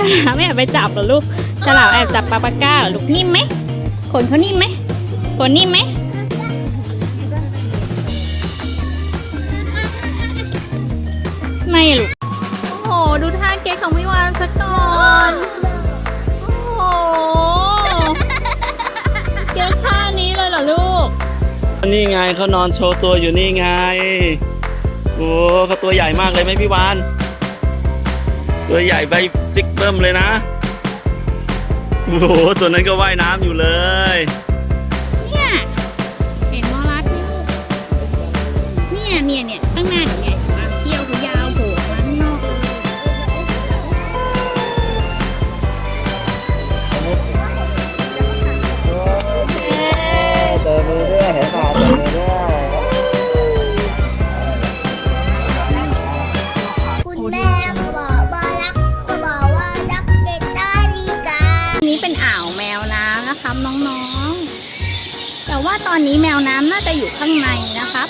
ฉลามแอบไปจับเหรอลูกฉลามแอบจับปลาปาก้าเหรอลูกนิ่มไหมขนเขานิ่มไหมขนนิ่มไหมไม่อะลูกโอ้โหดูท่าเก๊กของวิวานซะก่อนโอ้โหเก๊กท่านี้เลยเหรอลูกนี่ไงเขานอนโชว์ตัวอยู่นี่ไงโอ้เขาตัวใหญ่มากเลยไหมพี่วาน ตัวใหญ่ใบซิกเบิ้มเลยนะ โอ้โห ตัวนั้นก็ว่ายน้ำอยู่เลย เนี่ย เห็นมอลัสนี่ลูกเนี่ยเนี่ยเนี่ยข้างหน้าหนูไงเที่ย อนนี้แมวน้ำน่าจะอยู่ข้างในนะครับ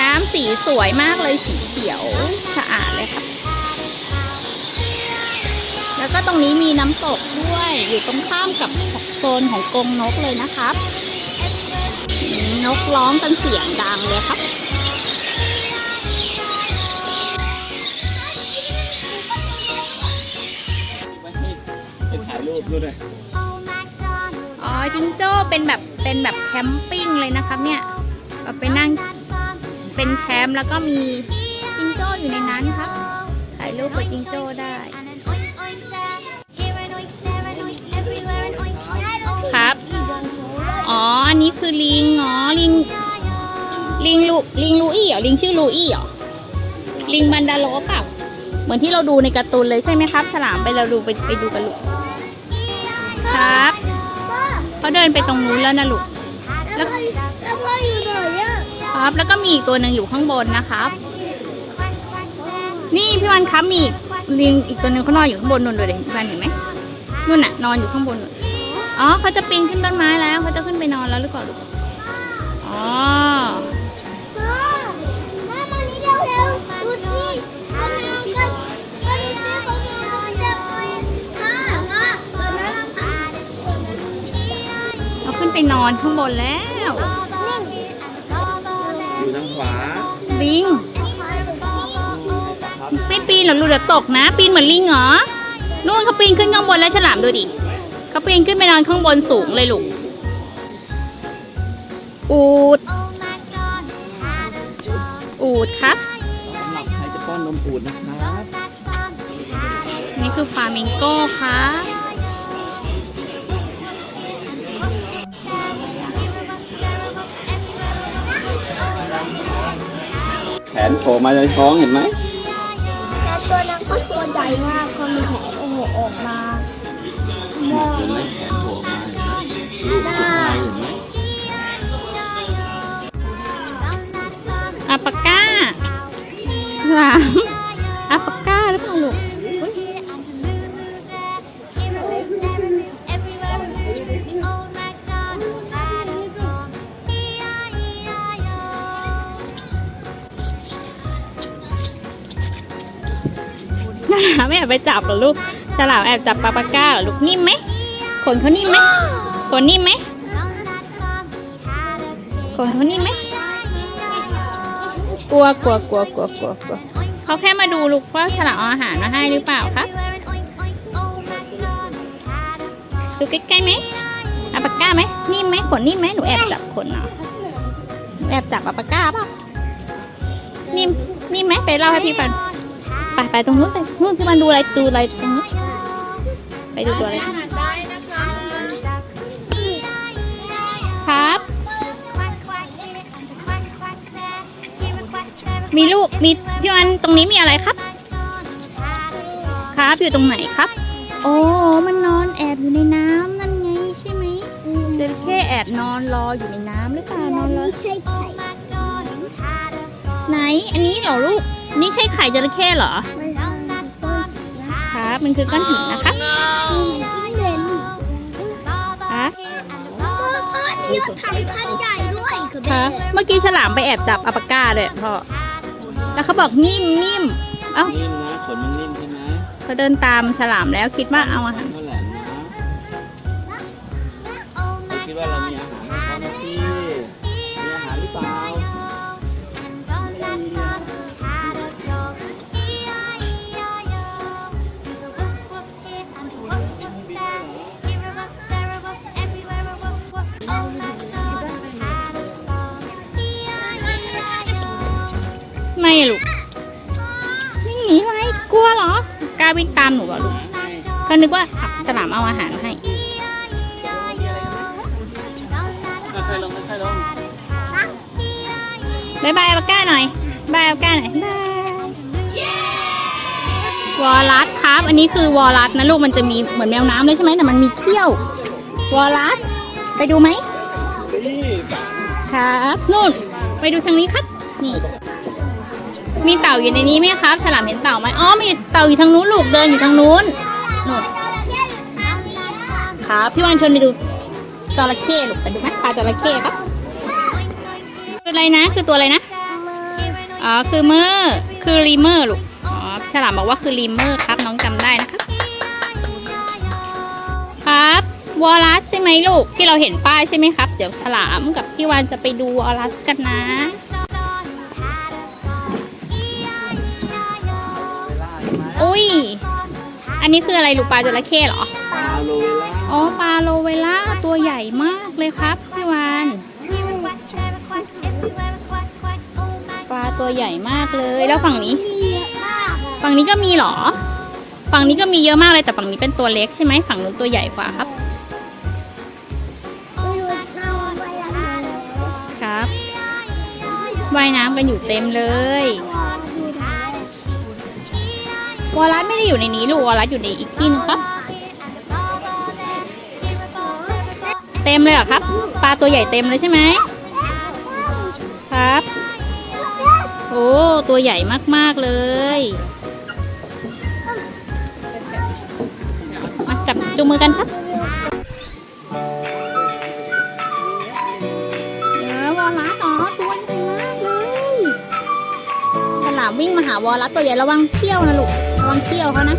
น้ำสีสวยมากเลยสีเขียวสะอาดเลยครับแล้วก็ตรงนี้มีน้ำตกด้วย อยู่ตรงข้ามกับโซนของกรงนกเลยนะครับ นกร้องกันเสียงดังเลยครับไปถ่ายรูปด้วย อจิงโจ้เป็นแบบเป็นแบบแคมปิ้งเลยนะครับเนี่ยเราไปนั่งเป็นแคมป์แล้วก็มีจิงโจ้อยู่ในนั้นครับถ่ายรูปกับจิงโจ้ได้ครับอ๋ออันนี้คือลิงอ๋อลิงลิงลูลิงลูอี้เหรอลิงชื่อลูอี้เหรอลิงบันดาโลเปล่าเหมือนที่เราดูในการ์ตูนเลยใช่ไหมครับ ฉลามไปเราดูไปไปดูกันลูกครับ เขาเดินไปตรงนู้นแล้วนะลูก แล้วแล้วก็อยู่ไหนอะครับ แล้วก็มีอีกตัวหนึ่งอยู่ข้างบนนะครับ นี่พี่วันครับมีอีกลิงอีกตัวหนึ่งเขานอนอยู่ข้างบนนู่นเลยพี่วันเห็นไหมนู่นน่ะนอนอยู่ข้างบนนู่นอ๋อเขาจะปีนขึ้นต้นไม้แล้วเขาจะขึ้นไปนอนแล้วหรือเปล่าลูก อนข้างบนแล้วนิ่งอยู่ทางขวาลิง ไม่ปีนหรอกลูกเดี๋ยวตกนะ ปีนเหมือนลิงเหรอนู่นเขาปีนขึ้นข้างบนแล้วฉลามดูดิเขาปีนขึ้นไปนอนข้างบนสูงเลยลูก อูด อูดครับสำหรับใครจะป้อนนมอูดนะครับ นี่คือฟลามิงโก้ค่ะแขนโผล่มาในท้องเห็นไหมแล้วตัวนั้นก็ตัวใหญ่มากเขามีแผลโอ้โหออกมา เห็นไหมแขนโผล่มาเห็น ไปจับเหรอลูกฉลามแอบจับปลาปาก้าเหรอลูกนิ่มไหมขนเขานิ่มไหมขนนิ่มไหมขนเขานิ่มไหมกลัวกลัวกลัวกลัวกลัวกลัวเขาแค่มาดูลูกว่าฉลามเอาอาหารมาให้หรือเปล่าครับดูใกล้ๆไหมอัปปาก้าไหมนิ่มไหมขนนิ่มไหมหนูแอบจับขนเนาะหนูแอบจับอัปปาก้าเปล่านิ่มนิ่มไหมไปเล่าให้พี่ฟัง ไปไปตรงนู้นไปนู้นพี่มันดูอะไรดูอะไรตรงนู้นไปดูตัวอะไรครับ มีลูกมีพี่วันตรงนี้มีอะไรครับ ครับอยู่ตรงไหนครับ โอ้มันนอนแอบอยู่ในน้ำนั่นไงใช่ไหมจระเข้แอบนอนรออยู่ในน้ำหรือเปล่านอนรอไม่ใช่ไข่ไหนอันนี้เหรอลูก นี่ใช่ไข่จระเข้เหรอ ไม่ใช่ต้นครับ มันคือก้อนหินนะครับจิ้งเหลนครับพ่อพ่อนี่ถังคันใหญ่ด้วยคือครับเมื่อกี้ฉลามไปแอบจับอัปปาก้าเลยพ่อ แล้วเขาบอกนิ่มนิ่มเอ้านิ่มนะขนมันนิ่มใช่ไหมเขาเดินตามฉลามแล้วคิดว่าเอาอาหาราวิ่งตามหนูเหรอลูกก็นึกว่าฉลามเอาอาหารให้ค่อยๆลงค่อยๆลงบายบายอาก้าหน่อยบายอาก้าหน่อยบายวอลลัสครับ อันนี้คือวอลลัสนะลูกมันจะมีเหมือนแมวน้ำเลยใช่ไหมแต่มันมีเขี้ยว วอลลัส ไปดูไหมครับนู่น ไปดูทางนี้ครับ นี่ มีเต่าอยู่ในนี้ไหมครับ ฉลามเห็นเต่าไหมอ๋อมีเต่าอยู่ทางนู้นลูกเดินอยู่ทางนู้นนู่นครับพี่วันชวนไปดูจระเข้ลูกไปดูไหมปลาจระเข้ครับคืออะไรนะ คือตัวอะไรนะอ๋อคือเมอร์คือรีเมอร์ลูกอ๋อฉลามบอกว่าคือรีเมอร์ครับน้องจำได้นะครับครับวอลลัสใช่ไหมลูกที่เราเห็นป้ายใช่ไหมครับ เดี๋ยวฉลามกับพี่วันจะไปดูวอลลัสกันนะ อุ้ย อันนี้คืออะไรลูกปลาจระเข้เหรอ ปลาโลเวล่าอ๋อปลาโลเวล่าตัวใหญ่มากเลยครับพี่วานปลาตัวใหญ่มากเลยแล้วฝั่งนี้ ฝั่งนี้ก็มีเหรอ ฝั่งนี้ก็มีเยอะมากเลยแต่ฝั่งนี้เป็นตัวเล็กใช่ไหมฝั่งนู้นตัวใหญ่กว่าครับครับว่ายน้ำกันอยู่เต็มเลย วอลลัสไม่ได้อยู่ในนี้ลูกวอลลัสอยู่ในอีกที่นึงครับ เต็มเลยเหรอครับ ปลาตัวใหญ่เต็มเลยใช่ไหมครับ โอ้ตัวใหญ่มากๆเลยมาจับจูงมือกันครับเดี๋ยววอลลัสอ๋อตัวใหญ่มากเลยฉลามวิ่งมาหาวอลลัสตัวใหญ่ระวังเขี้ยวนะลูก วังเขี้ยวเขานะ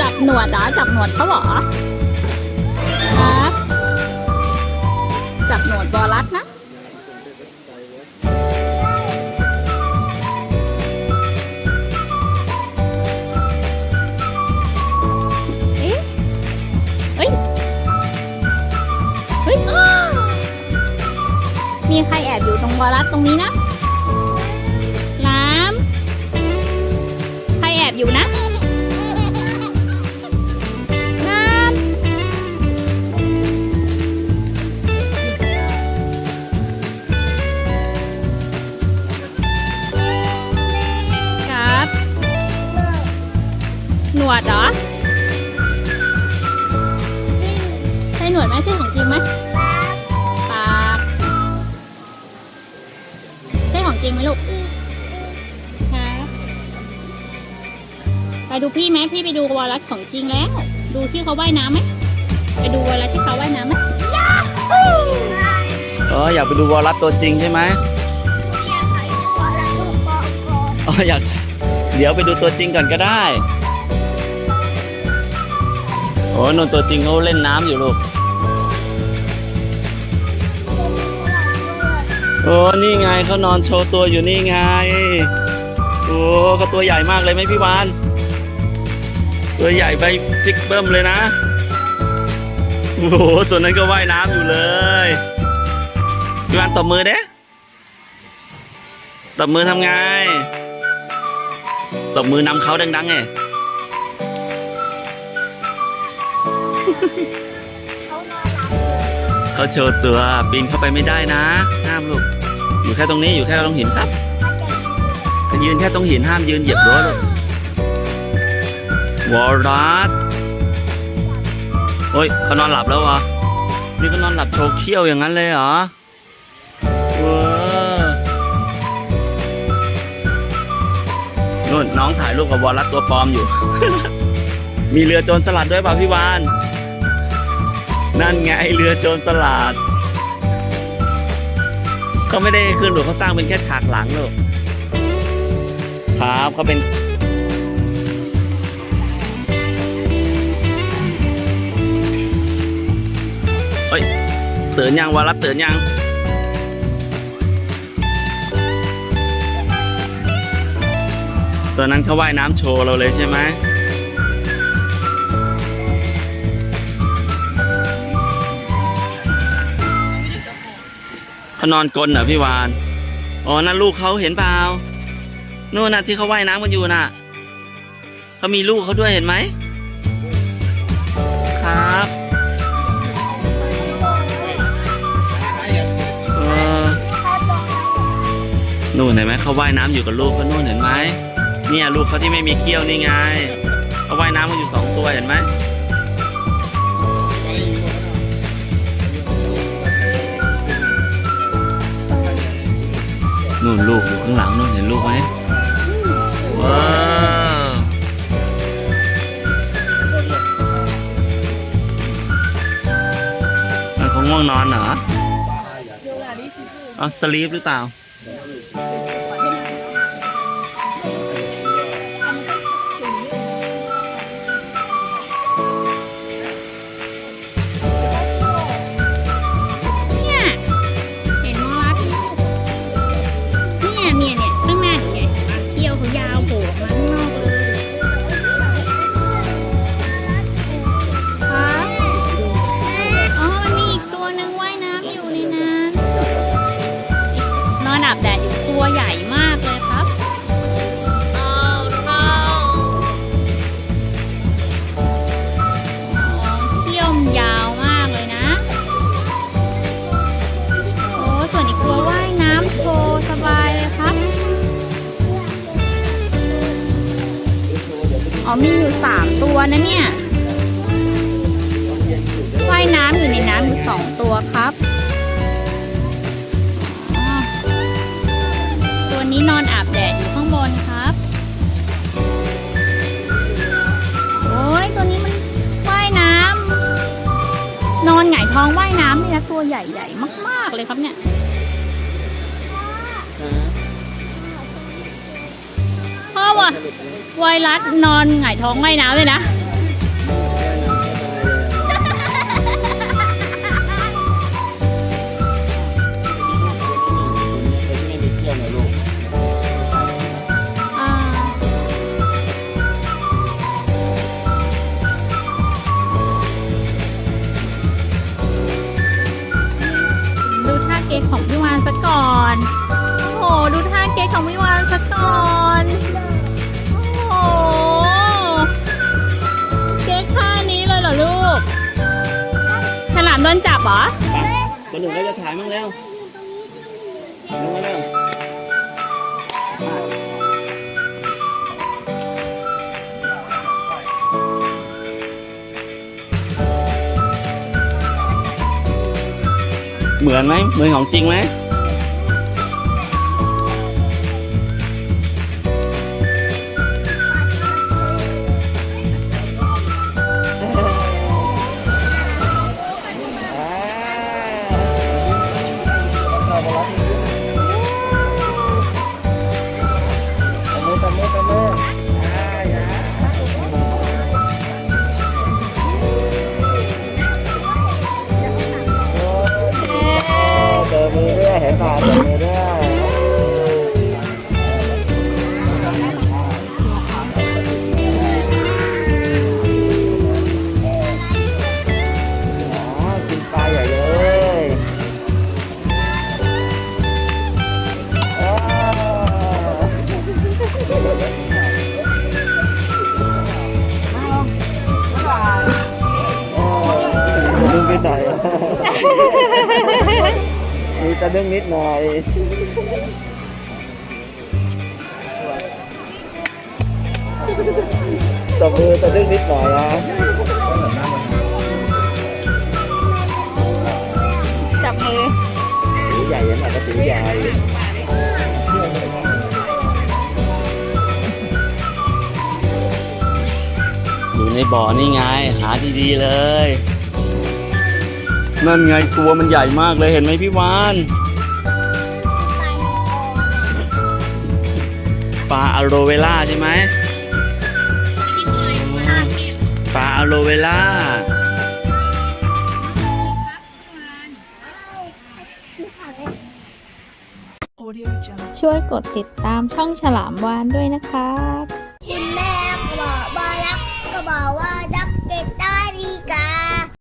จับหนวดเหรอจับหนวดเขาเหรอ รัสตรงนี้นะ พี่ไปดูวอลัสของจริงแล้ว ดูที่เขาว่ายน้ำไหมไปดูวอลัสที่เขาว่ายน้ำไหมอ๋ออยากไปดูวอลัสตัวจริงใช่ไหมอ๋ออยากเดี๋ยวไปดูตัวจริงก่อนก็ได้โอ้นนตัวจริงเขาเล่นน้ำอยู่ลูกโอ้นี่ไงเขานอนโชว์ตัวอยู่นี่ไงโอ้ก็ตัวใหญ่มากเลยไหมพี่วาน ตัวใหญ่ใบจิกเบิ้มเลยนะ โอ้โห ตัวนั้นก็ว่ายน้ำอยู่เลยพี่วานตบมือเด้ตบมือทำไง ตบมือนำเขาดังๆไงเขาโชว์ตัวปีนเข้าไปไม่ได้นะ ห้ามลูก อยู่แค่ตรงนี้อยู่แค่ตรงหินครับยืนแค่ตรงหินห้ามยืนเหยียบรั้วลูก วอลลัสโอ้ยเขานอนหลับแล้ววะนี่เขานอนหลับโชว์เขี้ยวอย่างนั้นเลยเหรอว้านู่นน้องถ่ายรูปกับวอลลัสตัวปลอมอยู่ มีเรือโจรสลัดด้วยเปล่าพี่วาน นั่นไงเรือโจรสลัดเขาไม่ได้ขึ้นหรอเขาสร้างเป็นแค่ฉากหลังหรอกครับเขาเป็น เตื่นยังวารับตื่นยังตัวนั้นเขาว่ายน้ำโชว์เราเลยใช่ไหมเขานอนกลนเหรอพี่วาน อ๋อ นั่นลูกเขาเห็นเปล่า นู่นน่ะที่เขาว่ายน้ำกันอยู่น่ะ เขามีลูกเขาด้วยเห็นไหม ครับ นู่นเห็นไหมเขาว่ายน้ำอยู่กับลูกเขานู่นเห็นไหมเนี่ยลูกเขาที่ไม่มีเขี้ยวนี่ไงเขาว่ายน้ำกันอยู่สองตัวเห็นไหมนู่นลูกอยู่ข้างหลังนู่นเห็นลูกไหมว้าวมันคงง่วงนอนเหรอเอาสลีปหรือเปล่า อ๋อมีอยู่สามตัวนะเนี่ยว่ายน้ำอยู่ในน้ำอยู่สองตัวครับอ๋อตัวนี้นอนอาบแดดอยู่ข้างบนครับ โอ้ยตัวนี้มันว่ายน้ำนอนหงายท้องว่ายน้ำเลยนะตัวใหญ่ๆมาก ๆเลยครับเนี่ย ไวรัสนอนหงายท้องว่น้ำเลยนะ ไม่มีเขี้ยวไงลูกอ่าดูท่าเก๊กของพี่วานซะก่อน โอ้โห ดูท่าเก๊กของพี่วานซะก่อนามโดนจับเหรอไปตัวหนึ่งก็จะถ่ายมั่งแล้วลงมาแล้วเหมือนไหมเหมือนของจริงไหม มือด้วยเห็นป่าเจอมือด้วยอ๋อกินปลาใหญ่เลยอ้าวอ๋อดึงไปไหน มีจะดึงนิดหน่อยตบมือจะดึงนิดหน่อยนะจับมือสีใหญ่ยังไงก็สีใหญ่อยู่ในบ่อนี่ไง หาดีๆเลย นั่นไงตัวมันใหญ่มากเลยเห็นไหมพี่วานปลาอะโรเวล่าใช่ไหมปลาอะโรเวล่าช่วยกดติดตามช่องฉลามวานด้วยนะครับ